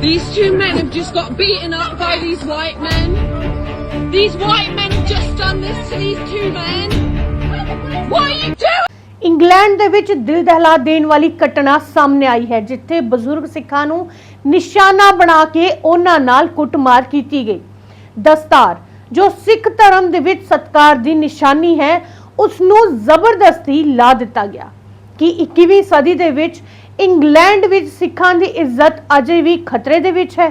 These two men have just got beaten up by these white men. These white men have just done this to these two men. What are you doing? England ਦੇ ਵਿੱਚ ਦਿਲ ਦਹਿਲਾ ਦੇਣ ਵਾਲੀ ਘਟਨਾ ਸਾਹਮਣੇ ਆਈ ਹੈ ਜਿੱਥੇ ਬਜ਼ੁਰਗ ਸਿੱਖਾਂ ਨੂੰ ਨਿਸ਼ਾਨਾ ਬਣਾ ਕੇ ਉਹਨਾਂ ਨਾਲ ਕੁੱਟਮਾਰ ਕੀਤੀ ਗਈ ਦਸਤਾਰ ਜੋ ਸਿੱਖ ਧਰਮ ਦੇ ਵਿੱਚ ਸਤਕਾਰ ਦੀ ਨਿਸ਼ਾਨੀ ਹੈ ਉਸ ਨੂੰ ਜ਼ਬਰਦਸਤੀ ਲਾ ਦਿੱਤਾ ਗਿਆ ਕਿ 21ਵੀਂ ਸਦੀ ਦੇ ਵਿੱਚ ਇੰਗਲੈਂਡ ਵਿੱਚ ਸਿੱਖਾਂ ਦੀ ਇੱਜ਼ਤ ਅਜੇ ਵੀ ਖਤਰੇ ਦੇ ਵਿੱਚ ਹੈ।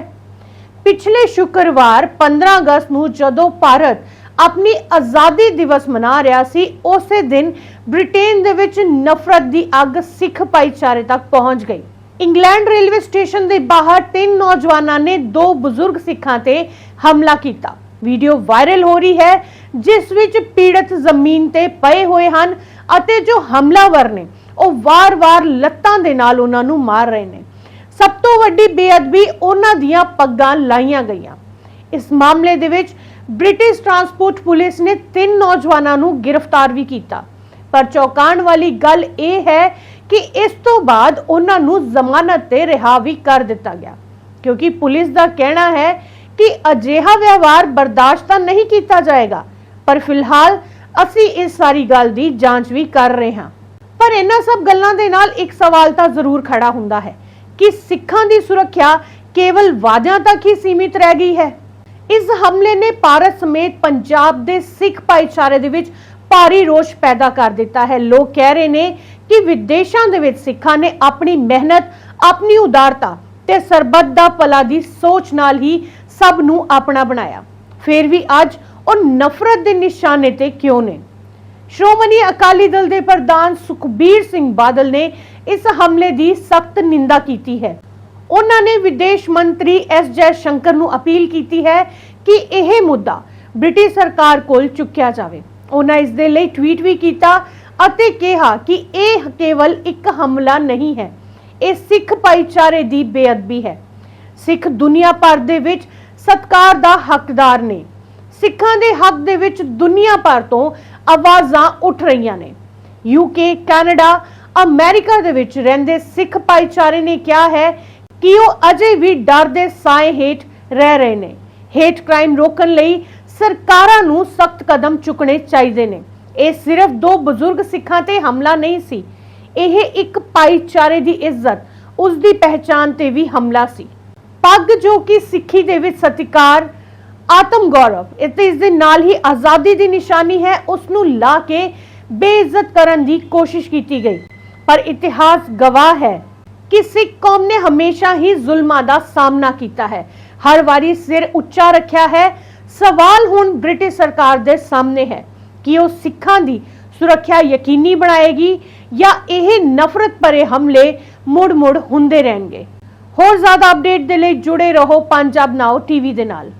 ਪਿਛਲੇ ਸ਼ੁੱਕਰਵਾਰ 15 ਅਗਸਤ ਨੂੰ ਜਦੋਂ ਭਾਰਤ ਆਪਣੀ ਆਜ਼ਾਦੀ ਦਿਵਸ ਮਨਾ ਰਿਹਾ ਸੀ, ਉਸੇ ਦਿਨ ਬ੍ਰਿਟੇਨ ਦੇ ਵਿੱਚ ਨਫ਼ਰਤ ਦੀ ਅੱਗ ਸਿੱਖ ਭਾਈਚਾਰੇ ਤੱਕ ਪਹੁੰਚ ਗਈ। ਇੰਗਲੈਂਡ ਰੇਲਵੇ ਸਟੇਸ਼ਨ ਦੇ ਬਾਹਰ ਤਿੰਨ ਨੌਜਵਾਨਾਂ ਨੇ ਦੋ ਬਜ਼ੁਰਗ ਸਿੱਖਾਂ ਤੇ ਹਮਲਾ ਕੀਤਾ। ਵੀਡੀਓ ਵਾਇਰਲ ਹੋ ਰਹੀ ਹੈ, ਜਿਸ ਵਿੱਚ ਪੀੜਤ ਜ਼ਮੀਨ ਤੇ ਪਏ ਹੋਏ ਹਨ ਅਤੇ ਜੋ ਹਮਲਾਵਰ ਨੇ ਉਹ ਵਾਰ-ਵਾਰ ਲੱਤਾਂ ਦੇ ਨਾਲ ਉਹਨਾਂ ਨੂੰ ਮਾਰ ਰਹੇ ਨੇ। ਸਭ ਤੋਂ ਵੱਡੀ ਬੇਅਦਬੀ ਉਹਨਾਂ ਦੀਆਂ ਪੱਗਾਂ ਲਾਈਆਂ ਗਈਆਂ। ਇਸ ਮਾਮਲੇ ਦੇ ਵਿੱਚ ਬ੍ਰਿਟਿਸ਼ ਟਰਾਂਸਪੋਰਟ ਪੁਲਿਸ ਨੇ ਤਿੰਨ ਨੌਜਵਾਨਾਂ ਨੂੰ ਗ੍ਰਿਫਤਾਰ ਵੀ ਕੀਤਾ। ਪਰ ਚੌਂਕਾਉਣ ਵਾਲੀ ਗੱਲ ਇਹ ਹੈ ਕਿ ਇਸ ਤੋਂ ਬਾਅਦ ਉਹਨਾਂ ਨੂੰ ਜ਼ਮਾਨਤ ਤੇ ਰਿਹਾ ਵੀ ਕਰ ਦਿੱਤਾ ਗਿਆ। ਕਿਉਂਕਿ ਪੁਲਿਸ ਦਾ ਕਹਿਣਾ ਹੈ ਕਿ ਅਜਿਹਾ ਵਿਵਹਾਰ ਬਰਦਾਸ਼ਤ ਤਾਂ ਨਹੀਂ ਕੀਤਾ ਜਾਏਗਾ, ਪਰ ਫਿਲਹਾਲ ਅਸੀਂ ਇਸ ਸਾਰੀ ਗੱਲ ਦੀ ਜਾਂਚ ਵੀ ਕਰ ਰਹੇ ਹਾਂ। ਪਰ ਇਹਨਾਂ ਸਭ ਗੱਲਾਂ ਦੇ ਨਾਲ ਇੱਕ ਸਵਾਲ ਤਾਂ ਜ਼ਰੂਰ ਖੜਾ ਹੁੰਦਾ ਹੈ ਕਿ ਸਿੱਖਾਂ ਦੀ ਸੁਰੱਖਿਆ ਕੇਵਲ ਵਾਅਦਿਆਂ ਤੱਕ ਹੀ ਸੀਮਿਤ ਰਹਿ ਗਈ ਹੈ। ਇਸ ਹਮਲੇ ਨੇ ਭਾਰਤ ਸਮੇਤ ਪੰਜਾਬ ਦੇ ਸਿੱਖ ਭਾਈਚਾਰੇ ਦੇ ਵਿੱਚ ਭਾਰੀ ਰੋਸ਼ ਪੈਦਾ ਕਰ ਦਿੱਤਾ ਹੈ। ਲੋਕ ਕਹਿ ਰਹੇ ਨੇ ਕਿ ਵਿਦੇਸ਼ਾਂ ਦੇ ਵਿੱਚ ਸਿੱਖਾਂ ਨੇ ਆਪਣੀ ਮਿਹਨਤ, ਆਪਣੀ ਉਦਾਰਤਾ ਤੇ ਸਰਬੱਤ ਦਾ ਭਲਾ ਦੀ ਸੋਚ ਨਾਲ ਹੀ ਸਭ ਨੂੰ ਆਪਣਾ ਬਣਾਇਆ। ਫਿਰ ਵੀ ਅੱਜ ਉਹ ਨਫ਼ਰਤ ਦੇ ਨਿਸ਼ਾਨੇ ਤੇ ਕਿਉਂ ਨੇ? ਸ਼੍ਰੋਮਣੀ ਅਕਾਲੀ ਦਲ ਦੇ ਪ੍ਰਧਾਨ ਸੁਖਬੀਰ ਸਿੰਘ ਬਾਦਲ ਨੇ ਇਸ ਹਮਲੇ ਦੀ ਸਖਤ ਨਿੰਦਾ ਕੀਤੀ ਹੈ। ਉਹਨਾਂ ਨੇ ਵਿਦੇਸ਼ ਮੰਤਰੀ ਐਸ ਜੈ ਸ਼ੰਕਰ ਨੂੰ ਅਪੀਲ ਕੀਤੀ ਹੈ ਕਿ ਇਹ ਮੁੱਦਾ ਬ੍ਰਿਟਿਸ਼ ਸਰਕਾਰ ਕੋਲ ਚੁੱਕਿਆ ਜਾਵੇ। ਉਹਨਾਂ ਇਸ ਦੇ ਲਈ ਟਵੀਟ ਵੀ ਕੀਤਾ ਅਤੇ ਕਿਹਾ ਕਿ ਇਹ ਕੇਵਲ ਇੱਕ ਹਮਲਾ ਨਹੀਂ ਹੈ, ਇਹ ਸਿੱਖ ਭਾਈਚਾਰੇ ਦੀ ਬੇਅਦਬੀ ਹੈ। ਸਿੱਖ ਦੁਨੀਆ ਭਰ ਦੇ ਵਿੱਚ ਸਤਕਾਰ ਦਾ ਹੱਕਦਾਰ ਨੇ। ਸਿੱਖਾਂ ਦੇ ਹੱਕ ਦੇ ਵਿੱਚ ਦੁਨੀਆ ਭਰ ਤੋਂ ਆਵਾਜ਼ਾਂ ਉੱਠ ਰਹੀਆਂ ਨੇ। ਯੂਕੇ ਕੈਨੇਡਾ ਅਮਰੀਕਾ ਦੇ ਵਿੱਚ ਰਹਿੰਦੇ ਸਿੱਖ ਭਾਈਚਾਰੇ ਨੇ ਕਿਹਾ ਹੈ ਕਿ ਉਹ ਅਜੇ ਵੀ ਡਰ ਦੇ ਸਾਏ ਹੇਠ ਰਹਿ ਰਹੇ ਨੇ। ਹੇਟ ਕ੍ਰਾਈਮ ਰੋਕਣ ਲਈ ਸਰਕਾਰਾਂ ਨੂੰ ਸਖਤ ਕਦਮ ਚੁੱਕਣੇ ਚਾਹੀਦੇ ਨੇ। ਇਹ ਸਿਰਫ ਦੋ ਬਜ਼ੁਰਗ ਸਿੱਖਾਂ ਤੇ ਹਮਲਾ ਨਹੀਂ ਸੀ। ਇਹ ਇੱਕ ਭਾਈਚਾਰੇ ਦੀ ਇੱਜ਼ਤ ਉਸ ਦੀ ਪਹਿਚਾਨ ਤੇ ਵੀ ਹਮਲਾ ਸੀ। ਪੱਗ ਜੋ ਕਿ ਸਿੱਖੀ ਦੇ ਵਿੱਚ ਸਤਿਕਾਰ ਆਤਮ ਗੌਰਵ। ਅਤੇ ਇਸ ਦੇ ਨਾਲ ਹੀ ਆਜ਼ਾਦੀ ਦੀ ਨਿਸ਼ਾਨੀ ਹੈ ਉਸ ਨੂੰ ਲਾ ਕੇ ਬੇਇੱਜ਼ਤ ਕਰਨ ਦੀ ਕੋਸ਼ਿਸ਼ ਕੀਤੀ ਗਈ। ਪਰ ਇਤਿਹਾਸ ਗਵਾਹ ਹੈ ਕਿ ਸਿੱਖ ਕੌਮ ਨੇ ਹਮੇਸ਼ਾ ਹੀ ਜ਼ੁਲਮਾਂ ਦਾ ਸਾਹਮਣਾ ਕੀਤਾ ਹੈ। ਹਰ ਵਾਰੀ ਸਿਰ ਉੱਚਾ ਰੱਖਿਆ ਹੈ। ਸਵਾਲ ਹੁਣ ਬ੍ਰਿਟਿਸ਼ ਸਰਕਾਰ ਦੇ ਸਾਹਮਣੇ ਹੈ ਕਿ ਉਹ ਸਿੱਖਾਂ ਦੀ ਸੁਰੱਖਿਆ ਯਕੀਨੀ ਬਣਾਏਗੀ ਜਾਂ ਇਹ ਨਫ਼ਰਤ ਭਰੇ ਹਮਲੇ ਮੁੜ-ਮੁੜ ਹੁੰਦੇ ਰਹਿਣਗੇ। ਹੋਰ ਜ਼ਿਆਦਾ ਅਪਡੇਟ ਦੇ ਲਈ ਜੁੜੇ ਰਹੋ ਪੰਜਾਬ ਨਾਓ ਟੀਵੀ ਦੇ ਨਾਲ।